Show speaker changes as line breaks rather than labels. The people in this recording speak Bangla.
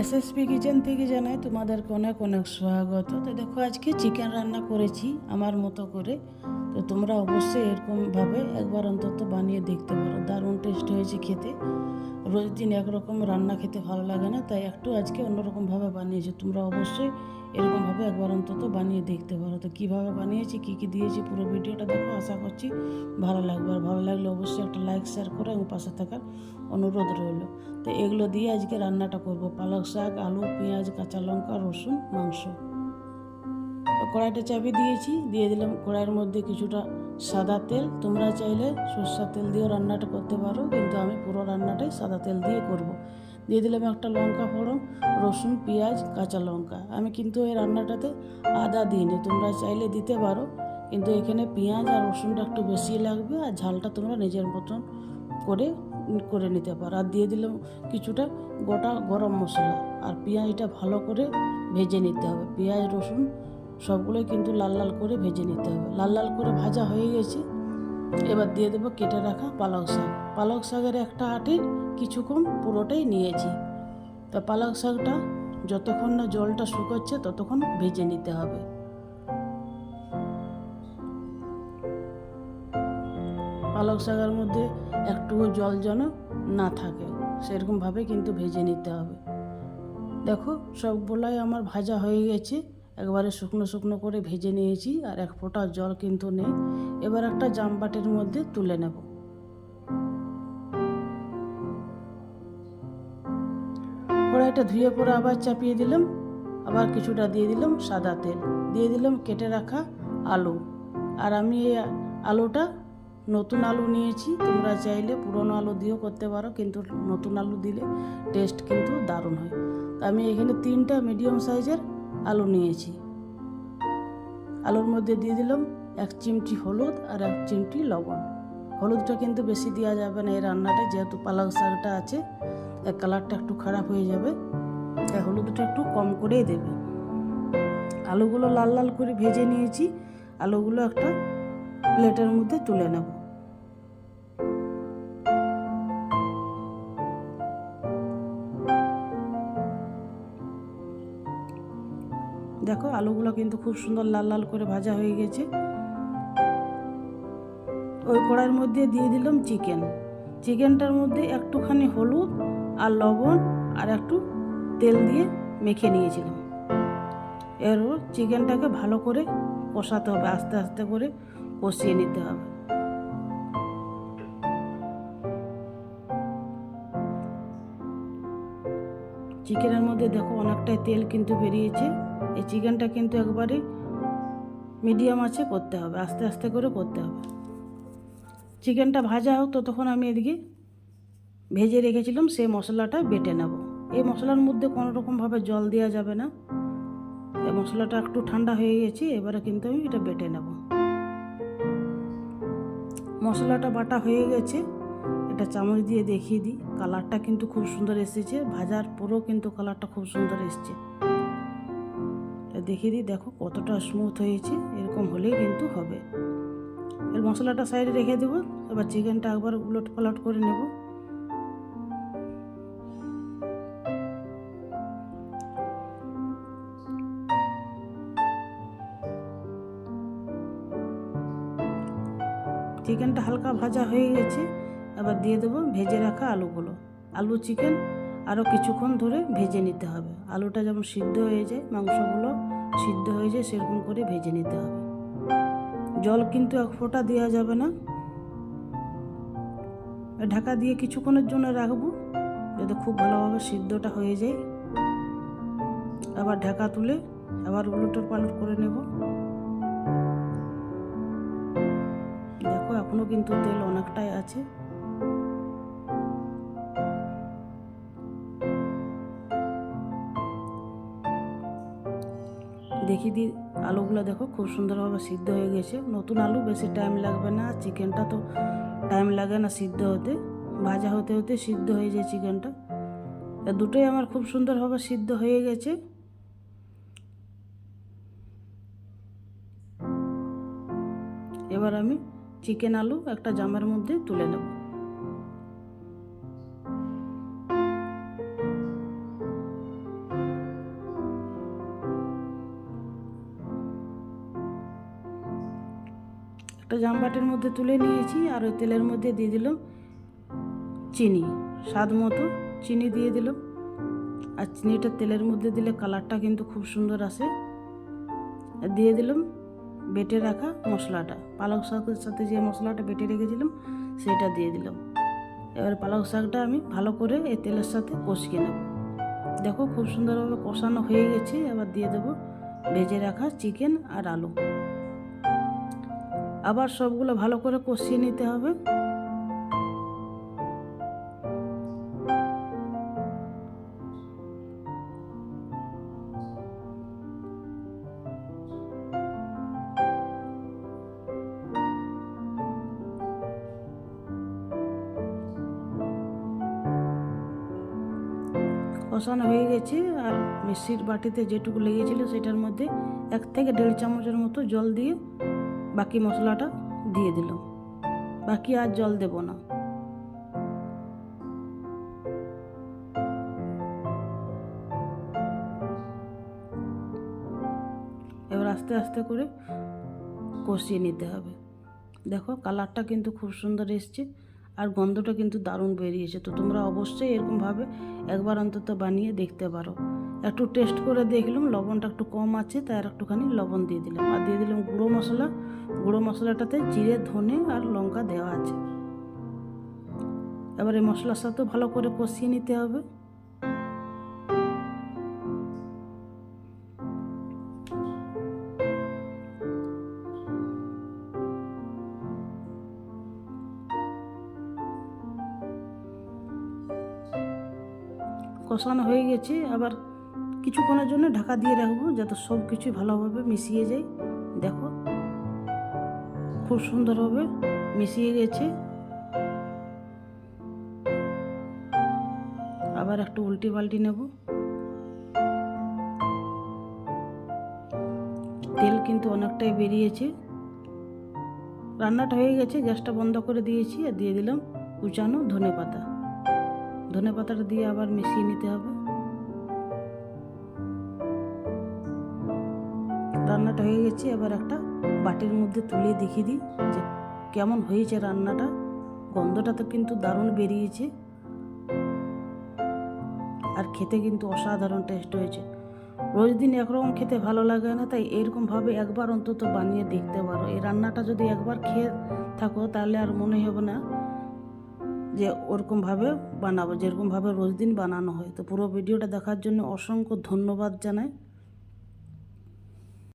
এসএসপি কিচেন থেকে জানাই তোমাদেরকে অনেক অনেক স্বাগত। তো দেখো, আজকে চিকেন রান্না করেছি আমার মতো করে। তো তোমরা অবশ্যই এরকমভাবে একবার অন্তত বানিয়ে দেখতে পারো। দারুণ টেস্ট হয়েছে খেতে। রোজ দিন একরকম রান্না খেতে ভালো লাগে না, তাই একটু আজকে অন্যরকমভাবে বানিয়েছি। তোমরা অবশ্যই এরকমভাবে একবার অন্তত বানিয়ে দেখতে পারো। তো কীভাবে বানিয়েছি, কী কী দিয়েছি, পুরো ভিডিওটা দেখো। আশা করছি ভালো লাগবে। আর ভালো লাগলে অবশ্যই একটা লাইক, শেয়ার করো এবং পাশে থাকার অনুরোধ রইল। তো এগুলো দিয়ে আজকে রান্নাটা করব। পালক শাক, আলু, পেঁয়াজ, কাঁচা লঙ্কা, রসুন, মাংস। কড়াইটা চাপিয়ে দিয়েছি। দিয়ে দিলাম কড়াইয়ের মধ্যে কিছুটা সাদা তেল, তোমরা চাইলে সর্ষার তেল দিয়েও রান্নাটা করতে পারো, কিন্তু আমি পুরো রান্নাটাই সাদা তেল দিয়ে করব। দিয়ে দিলাম একটা লঙ্কা ফোড়ন, রসুন, পেঁয়াজ, কাঁচা লঙ্কা। আমি কিন্তু এই রান্নাটাতে আদা দিইনি, তোমরা চাইলে দিতে পারো, কিন্তু এখানে পেঁয়াজ আর রসুনটা একটু বেশি লাগবে আর ঝালটা তোমরা নিজের মতন করে করে নিতে পারো। আর দিয়ে দিলাম কিছুটা গোটা গরম মশলা, আর পেঁয়াজটা ভালো করে ভেজে নিতে হবে। পেঁয়াজ, রসুন সবগুলোই কিন্তু লাল লাল করে ভেজে নিতে হবে। লাল লাল করে ভাজা হয়ে গেছে। এবার দিয়ে দেবো কেটে রাখা পালক শাক। পালক শাকের একটা আটির কিছুক্ষণ পুরোটাই নিয়েছি। তা পালক শাকটা যতক্ষণ না জলটা শুকোচ্ছে ততক্ষণ ভেজে নিতে হবে। পালক শাকের মধ্যে একটুকু জল যেন না থাকে, সেরকমভাবে কিন্তু ভেজে নিতে হবে। দেখো সবগুলাই আমার ভাজা হয়ে গেছে। একবারে শুকনো শুকনো করে ভেজে নিয়েছি আর এক ফোঁটা জল কিন্তু নেই। এবার একটা জামবাটির মধ্যে তুলে নেব। কড়াইটা ধুয়ে পরে আবার চাপিয়ে দিলাম। আবার কিছুটা দিয়ে দিলাম সাদা তেল। দিয়ে দিলাম কেটে রাখা আলু। আর আমি এই আলুটা নতুন আলু নিয়েছি। তোমরা চাইলে পুরনো আলু দিয়েও করতে পারো, কিন্তু নতুন আলু দিলে টেস্ট কিন্তু দারুণ হয়। আমি এখানে তিনটা মিডিয়াম সাইজের আলু নিয়েছি। আলুর মধ্যে দিয়ে দিলাম এক চিমটি হলুদ আর এক চিমটি লবণ। হলুদটা কিন্তু বেশি দেওয়া যাবে না, এই রান্নাটা যেহেতু পালক শাকটা আছে, এর কালারটা একটু খারাপ হয়ে যাবে, তাই হলুদটা একটু কম করেই দেবে। আলুগুলো লাল লাল করে ভেজে নিয়েছি, আলুগুলো একটা প্লেটের মধ্যে তুলে নেব। দেখো আলুগুলো কিন্তু খুব সুন্দর লাল লাল করে ভাজা হয়ে গেছে। ওই কড়াইয়ের মধ্যে দিয়ে দিলাম চিকেন। চিকেনটার মধ্যে একটুখানি হলুদ আর লবণ আর একটু তেল দিয়ে মেখে নিয়েছিলাম। এরপর চিকেনটাকে ভালো করে কষাতে হবে, আস্তে আস্তে করে কষিয়ে নিতে হবে। চিকেনের মধ্যে দেখো অনেকটাই তেল কিন্তু বেরিয়েছে। এই চিকেনটা কিন্তু একবারে মিডিয়াম আছে, করতে হবে, আস্তে আস্তে করে করতে হবে। চিকেনটা ভাজা হোক, ততক্ষণ আমি এদিকে ভেজে রেখেছিলাম সেই মশলাটা বেটে নেব। এই মশলার মধ্যে কোনো রকমভাবে জল দেওয়া যাবে না। এই মশলাটা একটু ঠান্ডা হয়ে গেছে, এবারে কিন্তু আমি এটা বেটে নেব। মশলাটা বাটা হয়ে গেছে এটা চামচ দিয়ে দেখিয়ে দিই। কালারটা কিন্তু খুব সুন্দর এসেছে, ভাজার পরেও কিন্তু কালারটা খুব সুন্দর এসছে। দেখিয়ে দিই, দেখো কতটা স্মুথ হয়েছে, এরকম হলেই কিন্তু হবে। এর মশলাটা সাইডে রেখে দেবো, এবার চিকেনটা একবার উলট পালট করে নেব। চিকেনটা হালকা ভাজা হয়ে গেছে, এবার দিয়ে দেবো ভেজে রাখা আলুগুলো। আলু চিকেন আরও কিছুক্ষণ ধরে ভেজে নিতে হবে। আলুটা যেমন সিদ্ধ হয়ে যায়, মাংসগুলো সিদ্ধ হয়ে যায়, সেরকম করে ভেজে নিতে হবে। জল কিন্তু এক ফোঁটা দেওয়া যাবে না। ঢাকা দিয়ে কিছুক্ষণের জন্য রাখব, যাতে খুব ভালোভাবে সিদ্ধটা হয়ে যায়। আবার ঢাকা তুলে আবার উলটোর পালট করে নেব। দেখো এখনও কিন্তু তেল অনেকটাই আছে। দেখি দি আলুগুলো দেখো খুব সুন্দরভাবে সিদ্ধ হয়ে গেছে। নতুন আলু, বেশি টাইম লাগবে না। চিকেনটা তো টাইম লাগে না সিদ্ধ হতে। ভাজা হতে হতে সিদ্ধ হয়ে যায় চিকেনটা। দুটোই আমার খুব সুন্দরভাবে সিদ্ধ হয়ে গেছে। এবার আমি চিকেন আলু একটা জামের মধ্যে তুলে নেব। একটা জামবাটির মধ্যে তুলে নিয়েছি আর ওই তেলের মধ্যে দিয়ে দিলাম চিনি, স্বাদ মতো চিনি দিয়ে দিলাম। আর চিনিটা তেলের মধ্যে দিলে কালারটা কিন্তু খুব সুন্দর আসে। দিয়ে দিলাম বেটে রাখা মশলাটা। পালং শাকের সাথে যে মশলাটা বেটে রেখেছিলাম, সেটা দিয়ে দিলাম। এবার পালং শাকটা আমি ভালো করে এই তেলের সাথে কষিয়ে নেব। দেখো খুব সুন্দরভাবে কষানো হয়ে গেছে। এবার দিয়ে দেবো ভেজে রাখা চিকেন আর আলু। আবার সবগুলো ভালো করে কষিয়ে নিতে হবে। কষানো হয়ে গেছে, আর মিষ্টির বাটিতে যেটুকু লেগেছিল সেটার মধ্যে এক থেকে দেড় চামচের মতো জল দিয়ে বাকি মশলাটা দিয়ে দিলাম বাকি আর জল দেব না। এবার আস্তে আস্তে করে কষিয়ে নিতে হবে। দেখো কালারটা কিন্তু খুব সুন্দর এসছে আর গন্ধটা কিন্তু দারুণ বেরিয়েছে। তো তোমরা অবশ্যই এরকমভাবে একবার অন্তত বানিয়ে দেখতে পারো। একটু টেস্ট করে দেখলাম, লবণটা একটু কম আছে, তাই আর একটুখানি লবণ দিয়ে দিলাম। আর দিয়ে দিলাম গুঁড়ো মশলা। গুঁড়ো মশলাটাতে জিরে, ধনে আর লঙ্কা দেওয়া আছে। এবার এই মশলার সাথে ভালো করে কষিয়ে নিতে হবে। কষানো হয়ে গেছে। আবার কিছুক্ষণের জন্য ঢাকা দিয়ে রাখব, যাতে সব কিছু ভালোভাবে মিশিয়ে যায়। দেখো, খুব সুন্দরভাবে মিশিয়ে গেছে। আবার একটু উল্টি পাল্টি নেব। তেল কিন্তু অনেকটাই বেরিয়েছে। রান্নাটা হয়ে গেছে, গ্যাসটা বন্ধ করে দিয়েছি আর দিয়ে দিলাম কুচানো ধনে পাতা ধনে পাতাটা দিয়ে আবার মিশিয়ে নিতে হবে। রান্নাটা হয়ে গেছে, এবার একটা বাটির মধ্যে তুলে দেখিয়ে দিই যে কেমন হয়েছে রান্নাটা। গন্ধটা তো কিন্তু দারুণ বেরিয়েছে। আর খেতে কিন্তু অসাধারণ টেস্ট হয়েছে। রোজ দিন একরকম খেতে ভালো লাগে না, তাই এরকমভাবে একবার অন্তত বানিয়ে দেখতে পারো। এই রান্নাটা যদি একবার খেয়ে থাকো, তাহলে আর মনে হবে না যে ওরকমভাবে বানাবো, যেরকমভাবে রোজ দিন বানানো হয়। তো পুরো ভিডিওটা দেখার জন্য অসংখ্য ধন্যবাদ জানাই।